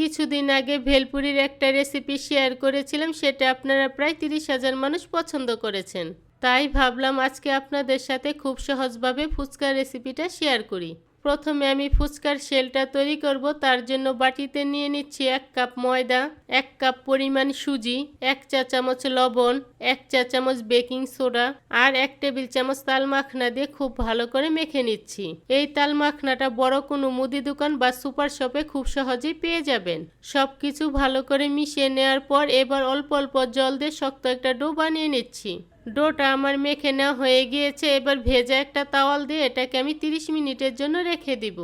কিছুদিন আগে ভেলপুরির একটা রেসিপি শেয়ার করেছিলাম, সেটা আপনারা প্রায় তিরিশ হাজার মানুষ পছন্দ করেছেন। তাই ভাবলাম আজকে আপনাদের সাথে খুব সহজভাবে ফুচকা রেসিপিটা শেয়ার করি। প্রথমে আমি ফুচকার শেলটা তৈরি করব, তার জন্য বাটিতে নিয়ে নিচ্ছি এক কাপ ময়দা, এক কাপ পরিমাণ সুজি, এক চা চামচ লবণ, এক চা চামচ বেকিং সোডা আর এক টেবিল চামচ তাল মাখনা দিয়ে খুব ভালো করে মেখে নিচ্ছি। এই তাল মাখনাটা বড় কোনো মুদি দোকান বা সুপার শপে খুব সহজেই পেয়ে যাবেন। সব কিছু ভালো করে মিশিয়ে নেওয়ার পর এবার অল্প অল্প জল দিয়ে শক্ত একটা ডো বানিয়ে নিচ্ছি। ডোটা আমার মেখে নেওয়া হয়ে গিয়েছে, এবার ভেজা একটা তাওয়াল দিয়ে এটাকে আমি 30 মিনিটের জন্য রেখে দিব।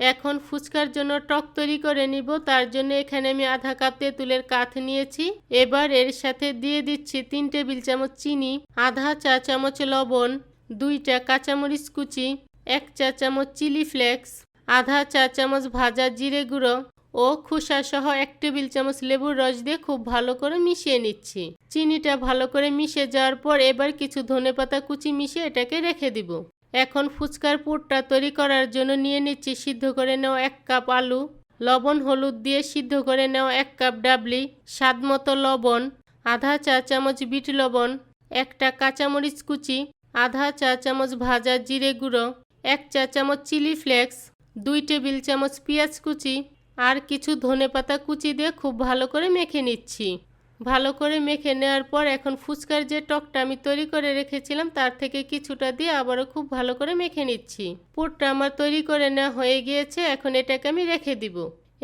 এখন ফুচকার জন্য টক তৈরি করে নিব, তার জন্য এখানে আমি আধা কাপ তেঁতুলের কাঠ নিয়েছি। এবার এর সাথে দিয়ে দিচ্ছি তিন টেবিল চামচ চিনি, আধা চা চামচ লবণ, দুইটা কাঁচামরিচ কুচি, এক চা চামচ চিলি ফ্লেক্স, আধা চা চামচ ভাজা জিরে গুঁড়ো ও খোসা সহ এক টেবিল চামচ লেবুর রস দিয়ে খুব ভালো করে মিশিয়ে নিচ্ছি। চিনিটা ভালো করে মিশে যাওয়ার পর এবার কিছু ধনেপাতা কুচি মিশিয়ে এটাকে রেখে দিব। এখন ফুচকার পুরটা তৈরি করার জন্য নিয়ে নিচ্ছি সিদ্ধ করে নেওয়া এক কাপ আলু, লবণ, হলুদ দিয়ে সিদ্ধ করে নেওয়া এক কাপ ডাবলি, স্বাদ মতো লবণ, আধা চা চামচ বিট লবণ, একটা কাঁচামরিচ কুচি, আধা চা চামচ ভাজা জিরে গুঁড়ো, এক চা চামচ চিলি ফ্লেক্স, দুই টেবিল চামচ পেঁয়াজ কুচি আর কিছু ধনেপাতা কুচি দিয়ে খুব ভালো করে মেখে নিচ্ছি। ভালো করে মেখে নেওয়ার পর এখন ফুচকার যে টকটা আমি তৈরি করে রেখেছিলাম, তার থেকে কিছুটা দিয়ে আবারও খুব ভালো করে মেখে নিচ্ছি। পুরটা আমার তৈরি করে নেওয়া হয়ে গিয়েছে, এখন এটাকে আমি রেখে দিব।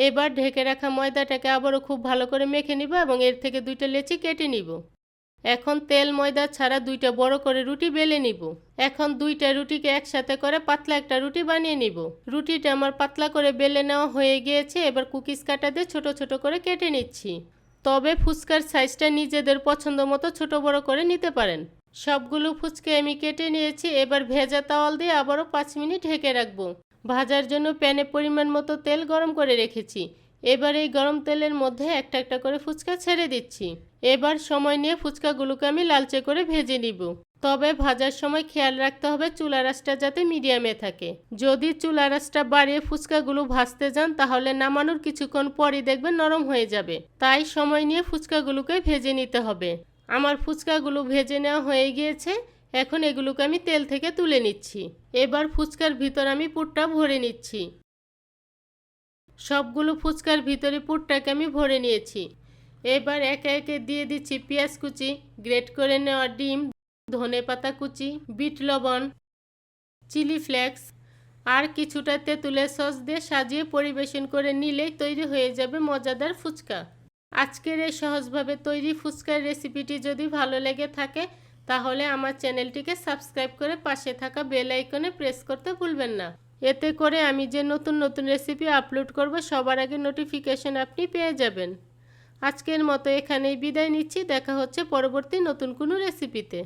এবার ঢেকে রাখা ময়দাটাকে আবারও খুব ভালো করে মেখে নিব এবং এর থেকে দুইটা লেচি কেটে নিব। এখন তেল ময়দা ছাড়া দুইটা বড় করে রুটি বেলে নিব। এখন দুইটা রুটিকে একসাথে করে পাতলা একটা রুটি বানিয়ে নিব। রুটিটা আমার পাতলা করে বেলে নেওয়া হয়ে গিয়েছে, এবার কুকিজ কাটা দিয়ে ছোট ছোট করে কেটে নিচ্ছি। তবে ফুচকার সাইজটা নিজেদের পছন্দ মতো ছোট বড় করে নিতে পারেন। সবগুলো ফুচকে আমি কেটে নিয়েছি, এবার ভেজা তাওয়াল দিয়ে আবারও পাঁচ মিনিট ঢেকে রাখব। ভাজার জন্য প্যানে পরিমাণ মতো তেল গরম করে রেখেছি। এবার এই গরম তেলের মধ্যে একটা একটা করে ফুচকা ছেড়ে দিচ্ছি। এবার সময় নিয়ে ফুচকাগুলোকে আমি লালচে করে ভেজে নিব। তবে ভাজার সময় খেয়াল রাখতে হবে চুলা রাসটা যাতে মিডিয়ামে থাকে। যদি চুলা রাসটা বাড়িয়ে ফুচকাগুলো ভাজতে যান, তাহলে নামানোর কিছুক্ষণ পরই দেখবেন নরম হয়ে যাবে। তাই সময় নিয়ে ফুচকাগুলোকে ভেজে নিতে হবে। আমার ফুচকাগুলো ভেজে নেওয়া হয়ে গিয়েছে। এখন এগুলোকে আমি তেল থেকে তুলে নিচ্ছি। এবার ফুচকার ভিতর আমি পুরটা ভরে নিচ্ছি। সবগুলো ফুচকার ভিতরে পুরটাকে আমি ভরে নিয়েছি। এবার একে একে দিয়ে দিচ্ছি পেঁয়াজ কুচি, গ্রেট করে নেওয়া ডিম, ধনে পাতা কুচি, বিট লবণ, চিলি ফ্লেক্স আর কিছুটা তেঁতুলের সস দিয়ে সাজিয়ে পরিবেশন করে নিলেই তৈরি হয়ে যাবে মজাদার ফুচকা। আজকের এই সহজভাবে তৈরি ফুচকার রেসিপিটি যদি ভালো লেগে থাকে, তাহলে আমার চ্যানেলটিকে সাবস্ক্রাইব করে পাশে থাকা বেল আইকনে প্রেস করতে ভুলবেন না। এতে করে আমি যে নতুন নতুন রেসিপি আপলোড করব, সবার আগে নোটিফিকেশন আপনি পেয়ে যাবেন। আজকের মতো এখানেই বিদায় নিচ্ছি, দেখা হচ্ছে পরবর্তী নতুন কোনো রেসিপিতে